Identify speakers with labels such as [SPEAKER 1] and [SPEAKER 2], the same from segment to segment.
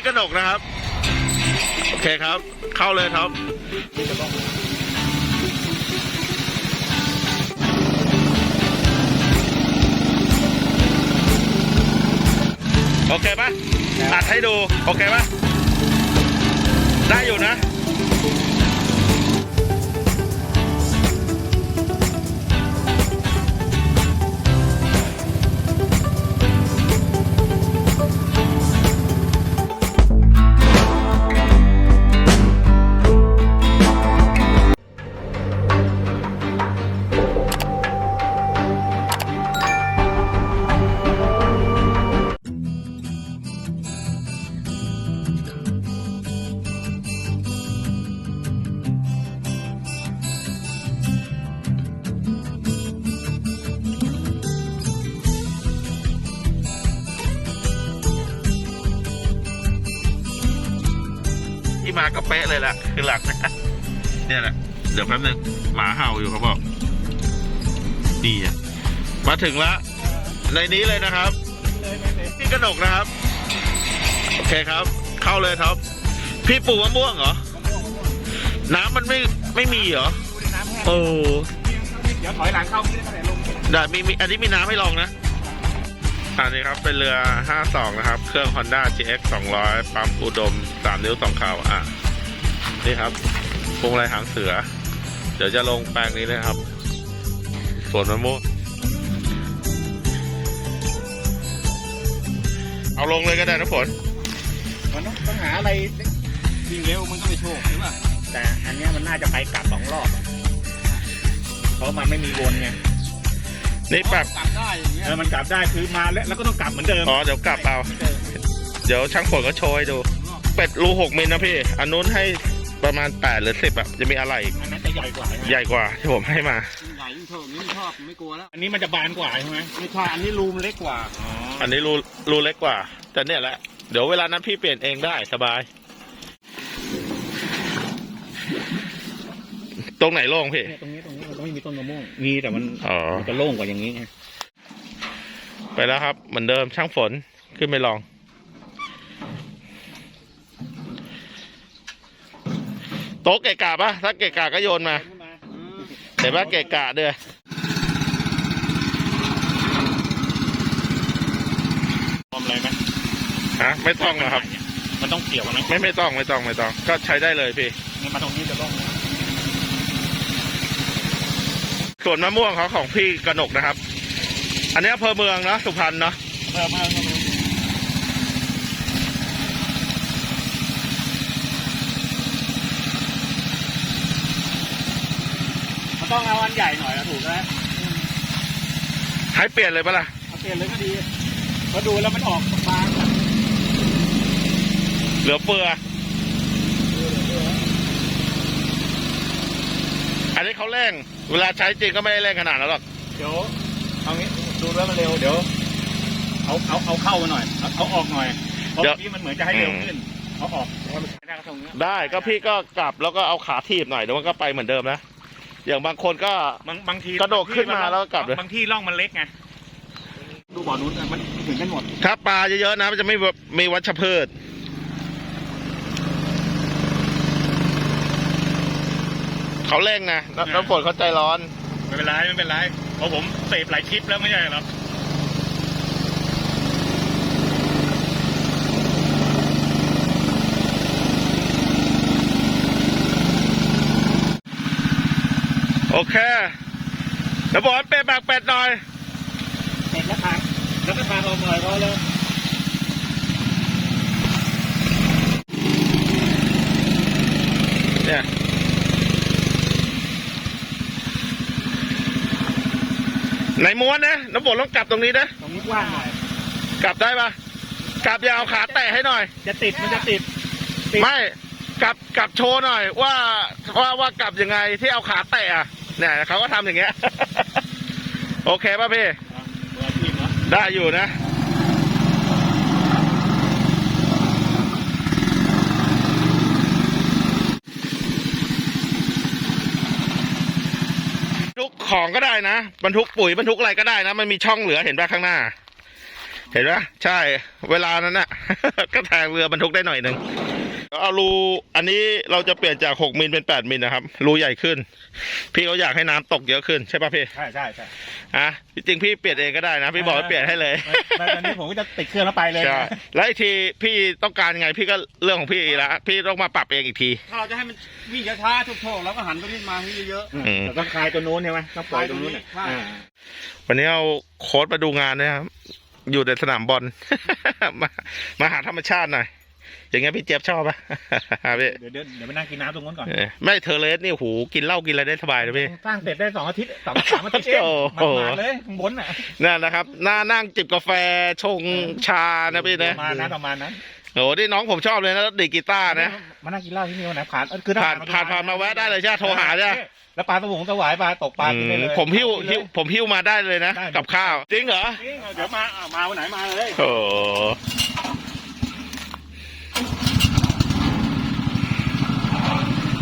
[SPEAKER 1] พี่กนกนะครับ โอเคครับ เข้าเลยครับโอเคปะอัดให้ดู โอเคปะได้อยู่นะ มาก็เป๊ะเลยแหละคือหลักเนี่ยแหละเดี๋ยวแป๊บนึงหมาเห่าอยู่เขาบอกนี่อะมาถึงแล้วในนี้เลยนะครับพี่กนกนะครับ โอเคครับ เข้าเลยครับ พี่ปลูกมะม่วงเหรอ น้ำมันไม่ไม่มีเหรอโอ้
[SPEAKER 2] เดี๋ยวถอยหลังเข้าไม่ได้ก็ไหนลง
[SPEAKER 1] ได้มีมีอันนี้มีน้ำให้ลองนะ อันนี้ครับเป็นเรือ 52 นะครับ เครื่อง Honda GX 200 ปั๊มอุดม 3 นิ้ว2เข่าอะ นี่ครับพวงไรหางเสือ เดี๋ยวจะลงแปลงนี้เลยครับ ส่วนมะม่วงเอาลงเลยก็ได้นะฝน
[SPEAKER 2] มันต้องต้องหาอะไรวิ่งเร็วมันก็ไม่โชคใช่ป่ะแต่อันเนี้ยมันน่าจะไปกลับสองรอบอะเพราะมันไม่มีวนไง
[SPEAKER 1] นี่ปรับ
[SPEAKER 2] กลับได้อย่างเงี้ยเออมันกลับได้คือมาแล้วแล้วก็ต้องกลับเหมือนเดิม
[SPEAKER 1] อ๋อเดี๋ยวกลับเอา เดี๋ยวช่างฝนก็โชว์ให้ดู เป็ดรู6มิลนะพี่ อันนู้นให้ประมาณ8หรือ10อะจะมีอะไรอีก
[SPEAKER 2] อันนั้นจะใหญ่กว่าใช่ไหม
[SPEAKER 1] ใหญ่กว่าที่ผมให้มา
[SPEAKER 2] ใหญ่ยิ่งชอบยิ่งชอบไม่กลัวแล้วอันนี้มันจะบานกว่าใช่ไหมไม่ใช่อันนี้รูมนเล็กกว่าอ๋อ
[SPEAKER 1] อันนี้รูรูเล็กกว่า แต่เนี่ยแหละ เดี๋ยวเวลานั้นพี่เปลี่ยนเองได้สบาย ตรงไหนโล่งพี่
[SPEAKER 2] เนี่ยตรงนี้ตรงนี้ มันก็ไม่มีต้นมะม่วงมีแต่มัน
[SPEAKER 1] อ๋อ
[SPEAKER 2] มันจะโล่งกว่าอย่างนี้ไง
[SPEAKER 1] ไปแล้วครับ เหมือนเดิมช่างฝนขึ้นไปลอง โต๊ะเกะกะปะถ้าเกะกะก็โยนมาเห็นปะเกะกะเด้อ
[SPEAKER 2] ทำอะไรไหม
[SPEAKER 1] ฮะไม่ต้องนะครับ
[SPEAKER 2] มันต้องเกี่ยวกันไหม
[SPEAKER 1] ไม่ไม่ต้องไม่ต้องไม่ต้อง ก็ใช้ได้เลยพี่
[SPEAKER 2] เนี่ยมาตรงนี้จะต้อง
[SPEAKER 1] ส่วนมะม่วงเขาของพี่กนกนะครับ อันนี้อำเภอเมืองเนอะสุพรรณเนาะ
[SPEAKER 2] เพิ่มเพิ่มเพิ่มมันต้องเอาอันใหญ่หน่อยนะถูกไหม
[SPEAKER 1] ให้เปลี่ยนเลยปะล่ะ
[SPEAKER 2] เอาเปลี่ยนเลยก็ดีพอดูแล้วมันออกบาง
[SPEAKER 1] เหลือเฟือ อันนี้เขาเร่ง เวลาใช้จริงก็ไม่ได้เร่งขนาดนั้นหรอก
[SPEAKER 2] เดี๋ยวเอางี้ดูแล้วมันเร็วเดี๋ยว เอาเอาเอาเข้ามาหน่อยเอาเอาออกหน่อยเพราะ
[SPEAKER 1] เดี๋ยว
[SPEAKER 2] เมื่อกี้มันเหมือนจะให้เร็วขึ้นเอาออกให้มันได้ก็ตรงเนี้ย
[SPEAKER 1] ได้ก็พี่ก็กลับแล้วก็เอาขาถีบหน่อยเดี๋ยวมันก็ไปเหมือนเดิมนะ อย่างบางคนก็
[SPEAKER 2] บางบางที
[SPEAKER 1] กระโดดขึ้นมาแล้วก็กลับเลย
[SPEAKER 2] บางที่ร่องมันเล็กไงดูบ่อนู้นอะมันถึงกันหมด
[SPEAKER 1] ถ้าปลาเยอะๆนะมันจะไม่มีวัชพืช เขาเร่งนะแล้วน้ำฝนเขาใจร้อน
[SPEAKER 2] ไม่เป็นไรไม่เป็นไรเพราะผมเสพหลายคลิปแล้วไม่ใช่หรอก
[SPEAKER 1] โอเคเดี๋ยวบอกให้เป็ดบากเป็ดหน่อย
[SPEAKER 2] เสร็จแล้วทางแล้วก็ทางออกหน่อยพอเล
[SPEAKER 1] ย ไหนม้วนนะน้ำฝนต้องกลับตรงนี้นะ
[SPEAKER 2] ตรงนี้กว้างหน่อย
[SPEAKER 1] กลับได้ปะกลับอย่าเอาขาแตะให้หน่อย
[SPEAKER 2] จะติดมันจะติดติด
[SPEAKER 1] ไม่กลับกลับโชว์หน่อย ว่าว่าว่ากลับยังไงที่เอาขาแตะอะเนี่ยเขาก็ทำอย่างเงี้ย โอเคป่ะพี่
[SPEAKER 2] เปิดทีมเหรอ
[SPEAKER 1] ได้อยู่นะ บรรทุก ของก็ได้นะบรรทุกปุ๋ยบรรทุกอะไรก็ได้นะมันมีช่องเหลือเห็นป่ะข้างหน้า เห็นไหมใช่ เวลานั้นน่ะ ก็แทงเรือบรรทุกได้หน่อยหนึ่ง เอารูอันนี้เราจะเปลี่ยนจากหกมิลเป็นแปดมิลนะครับ รูใหญ่ขึ้น พี่เขาอยากให้น้ำตกเยอะขึ้นใช่ป่ะพี่
[SPEAKER 2] ใช่ใช่ใช่
[SPEAKER 1] อะจริงๆพี่เปลี่ยนเองก็ได้นะ พี่บอกให้เปลี่ยนให้เลย
[SPEAKER 2] แล้วตอนนี้ผมก็จะติดเครื่องแล้วไปเลย
[SPEAKER 1] ใช่
[SPEAKER 2] นะ
[SPEAKER 1] แล้วไอ้ทีพี่ต้องการไงพี่ก็เรื่องของพี่อีกแล้วพี่ต้องมาปรับเองอีกที
[SPEAKER 3] ถ้าเราจะให้มันวิ่งช้าๆโชกๆแล้วก็หันตัวนี้มาวิ่งเยอะ
[SPEAKER 1] อืม
[SPEAKER 2] แต่ต้องคลายตัวนู้นใช่ไหมต้องปล่อยตัวนู้นน่ะ
[SPEAKER 3] ใช่
[SPEAKER 2] อ่า
[SPEAKER 1] วันนี้เอาโค้ดมาดูงานนะครับอยู่ในสนามบอลมามาหาธรรมชาติหน่อย อย่างเงี้ยพี่เจี๊ยบชอบปะ พี่
[SPEAKER 2] เดี๋ยวเดี๋ยวเดี๋ยวไปนั่งกินน้ำตรงนู้นก่อน
[SPEAKER 1] เออไม่เทอร์เลสนี่โหูกินเหล้ากินอะไรได้สบายเลยพี่
[SPEAKER 2] สร้างเสร็จได้สองอาทิตย์สองสามอาทิตย์เอง
[SPEAKER 1] โอ้
[SPEAKER 2] มัน
[SPEAKER 1] โห
[SPEAKER 2] มาเลยข้างบนน่ะ
[SPEAKER 1] นั่นนะครับน่านั่งจิบกาแฟชงชานะพี่
[SPEAKER 2] ป
[SPEAKER 1] นะ
[SPEAKER 2] ระมาณนั้นประมาณนั้น
[SPEAKER 1] โอ้นี่น้องผมชอบเลยนะดีดกีตาร์นะ
[SPEAKER 2] มานั่งกินเหล้าที่นี่วันไหนผ่านเออคือถ้
[SPEAKER 1] ผ่านผ่านผ่านมาแวะได้เลยใช่ไหมโทรหาใช่ไหม
[SPEAKER 2] แล้วปลาสวงสวายปลาตกปลากินได้เลย
[SPEAKER 1] ผมหิ้วหิ้วผมหิ้วมาได้เลยนะ
[SPEAKER 2] ได้
[SPEAKER 1] กับข้าว จริงเหรอ
[SPEAKER 2] จริงเดี๋ยวมาอะมาวันไหนมาเลย
[SPEAKER 1] โอ้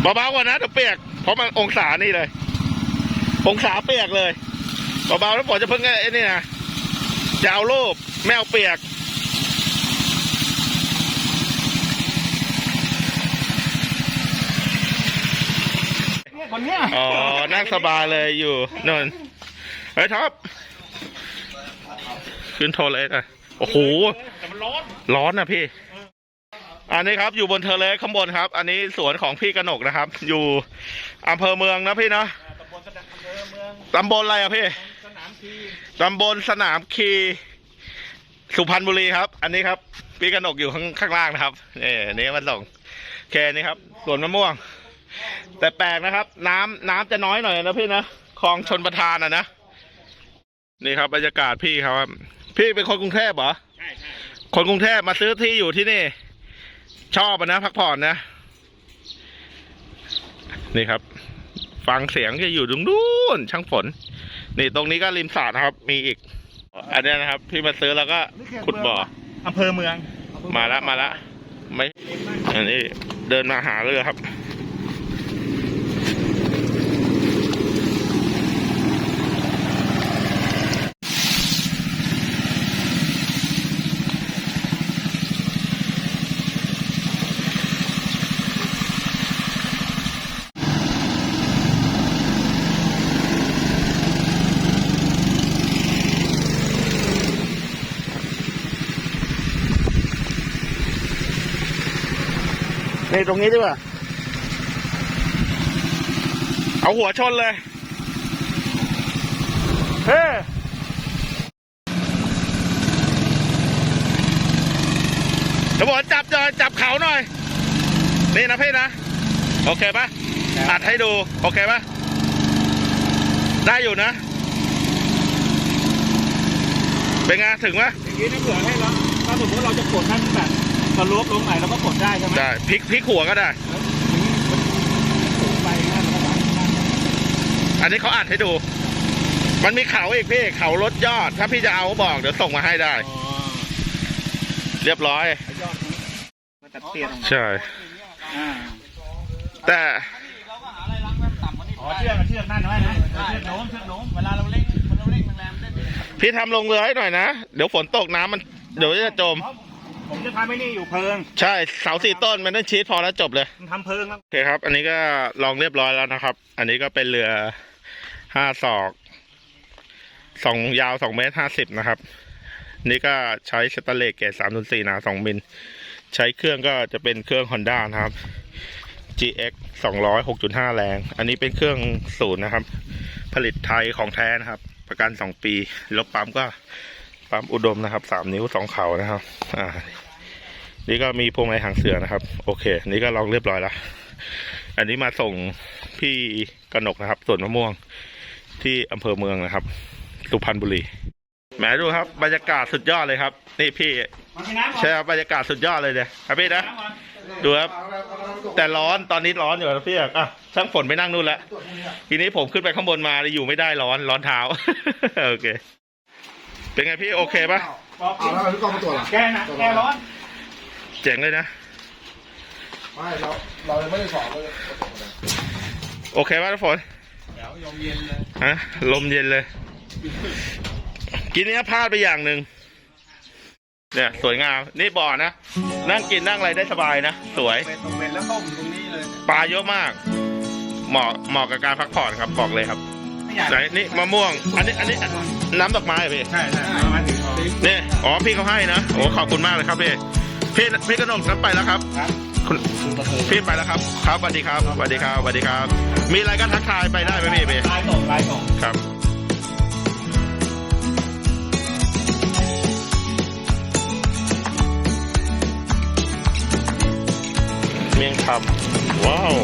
[SPEAKER 1] เบาๆกว่านะเดี๋ยวเปียก เพราะมันองศานี่เลย องศาเปียกเลยเบาๆแล้วฝนจะเพิ่งไอ้นี่นะจะเอารูปไม่เอาเปียก
[SPEAKER 2] เนี่ยคนเนี้ย
[SPEAKER 1] อ๋อ นั่งสบายเลยอยู่นนเฮ้ยท็อปขึ้นโทรเลยอะ โอ้โห
[SPEAKER 2] แต่มันร้อน
[SPEAKER 1] ร้อนนะพี่อั นนี้ครับอยู่บนเทอร์เลสข้างบนครับ อันนี้สวนของพี่กนกนะครับ อยู่อำเภอเมืองนะพี่เนาะ
[SPEAKER 2] ตำบลสะดักอำเภอเมือง
[SPEAKER 1] ตำบลอะไรอะพี่
[SPEAKER 2] สนามที
[SPEAKER 1] ตำบลสนามคีสุพรรณบุรีครับ อันนี้ครับ พี่กนกอยู่ข้างข้างล่างนะครับนี่นี่มันส่งโอเคนี่ครับสวนมะม่วง แต่แปลกนะครับ น้ำน้ำจะน้อยหน่อยนะพี่นะคลองชนประทานอะนะนี่ครับบรรยากาศพี่เขาครับพี่เป็นคนกรุงเทพเหรอ
[SPEAKER 2] ใช่ใช่
[SPEAKER 1] คนกรุงเทพมาซื้อที่อยู่ที่นี่ ชอบอะนะ พักผ่อนนะ นี่ครับ ฟังเสียงจะอยู่ตรงนู้นช่างฝน นี่ตรงนี้ก็ริมสระนะครับ มีอีก อันเนี้ยนะครับพี่มาซื้อแล้วก็ขุดบ่อ
[SPEAKER 2] อำเภอเมือง
[SPEAKER 1] มาละมาละไม่ อันนี้เดินมาหาเรือครับ นี่ตรงนี้ดีกว่า เอาหัวชนเลย เฮ้เดี๋ยวบอกจับจอยจับเขาหน่อย นี่นะพี่นะ โอเคปะอัดให้ดู โอเคปะได้อยู่นะ เป็นไงถึงปะ
[SPEAKER 2] อย่างนี้นี่เผื่อให้เราถ้าสมมติเราจะกดนั่นแบบ สลบลงไหนเราก็กดได้ใช่ไหม
[SPEAKER 1] ได้พลิกพลิกหัวก็ได้
[SPEAKER 2] ไปงั้นเราก็ได้
[SPEAKER 1] อันนี้เขาอัดให้ดู มันมีเขาอีกพี่เขาลดยอด ถ้าพี่จะเอาบอกเดี๋ยวส่งมาให้ได้
[SPEAKER 2] อ๋อ
[SPEAKER 1] เรียบร้อย
[SPEAKER 2] ยอดนี้มันจะเตี้ยลง
[SPEAKER 1] ใช่
[SPEAKER 2] อ่า
[SPEAKER 1] แต่
[SPEAKER 3] เราก็หาอะไรล้างแว่นต่ำกว่านี้
[SPEAKER 2] อ๋อเชือกเชือกนั่นไว้นะเชือกโน้มเชือกโน้ม
[SPEAKER 3] เวลาเราเล่นเราเล่นแรงๆเล่น
[SPEAKER 1] พี่ทำลงเรือให้หน่อยนะ เดี๋ยวฝนตกน้ำมัน เดี๋ยวจะจม
[SPEAKER 2] ผมจะทำไม่นี่อยู่เพิง
[SPEAKER 1] ใช่เสาสี่ต้นมันต้องชีสพอแล้วจบเลย
[SPEAKER 2] มันทำเพิงแล้ว
[SPEAKER 1] โอเคครับ อันนี้ก็ลองเรียบร้อยแล้วนะครับ อันนี้ก็เป็นเรือห้าศอกสองยาวสองเมตรห้าสิบนะครับ นี่ก็ใช้สแตนเลสเกรดสามนสี่หนาสองมิล ใช้เครื่องก็จะเป็นเครื่อง Honda นะครับ GX 200 6.5 แรง อันนี้เป็นเครื่องศูนย์นะครับ ผลิตไทยของแท้นะครับ ประกัน 2 ปีรถปั๊มก็ ปั๊มอุดมนะครับ3นิ้ว2เขานะครับ อ่า นี่ก็มีพวงมาลัยหางเสือนะครับ โอเค นี่ก็ลองเรียบร้อยแล้วอันนี้มาส่งพี่กนกนะครับสวนมะม่วงที่อำเภอเมืองนะครับ สุพรรณบุรีแหมดูครับ บรรยากาศสุดยอดเลยครับ นี่พี่ใช่ครับบรรยากาศสุดยอดเลยเนี่ยครับพี่นะดูครับ แต่ร้อนตอนนี้ร้อนอยู่ครับพี่อะช่างฝนไปนั่งนู่นแล้วทีนี้ผมขึ้นไปข้างบนมาเลยอยู่ไม่ได้ร้อนร้อนเท้าโอเค เป็นไงพี่โอเคปะ
[SPEAKER 2] บอก
[SPEAKER 4] เอาแล้วทำไมพี่กองมาตรวจล่ะ
[SPEAKER 2] แกนะแกร้อน
[SPEAKER 1] เจ๋งเลยนะ
[SPEAKER 4] ไม่เราเรายังไม่ได้สอบเลย
[SPEAKER 1] โอเคปะฝน
[SPEAKER 3] เดี๋ยวยมเย็นเลย
[SPEAKER 1] ฮะลมเย็นเลย กินเนี้ยพลาดไปอย่างหนึ่งเนี่ยสวยงาม นี่บ่อนะ นั่งกินนั่งอะไรได้สบายนะ สวย
[SPEAKER 3] เป็นตรงเป็นแล้วต้มตรงนี้เลย
[SPEAKER 1] ปลาเยอะมาก เหมาะเหมาะกับการพักผ่อนครับบอกเลยครับ ไหนนี่มะม่วง อันนี้อันนี้น้ำดอกไม้เหรอพี่
[SPEAKER 3] ใช่ใช่มาถึง
[SPEAKER 1] นี่อ๋อพี่เขาให้นะโอ้ขอบคุณมากเลยครับพี่พี่พี่กระหนกนั้นไปแล้วครับคุณพี่ไปแล้วครับ ครับสวัสดีครับสวัสดีครับสวัสดีครับ มีอะไรก็ทักทายไปได้ไหมพี่พี่
[SPEAKER 2] ลายส่งลายส่ง
[SPEAKER 1] ครับเมียงคำว้าว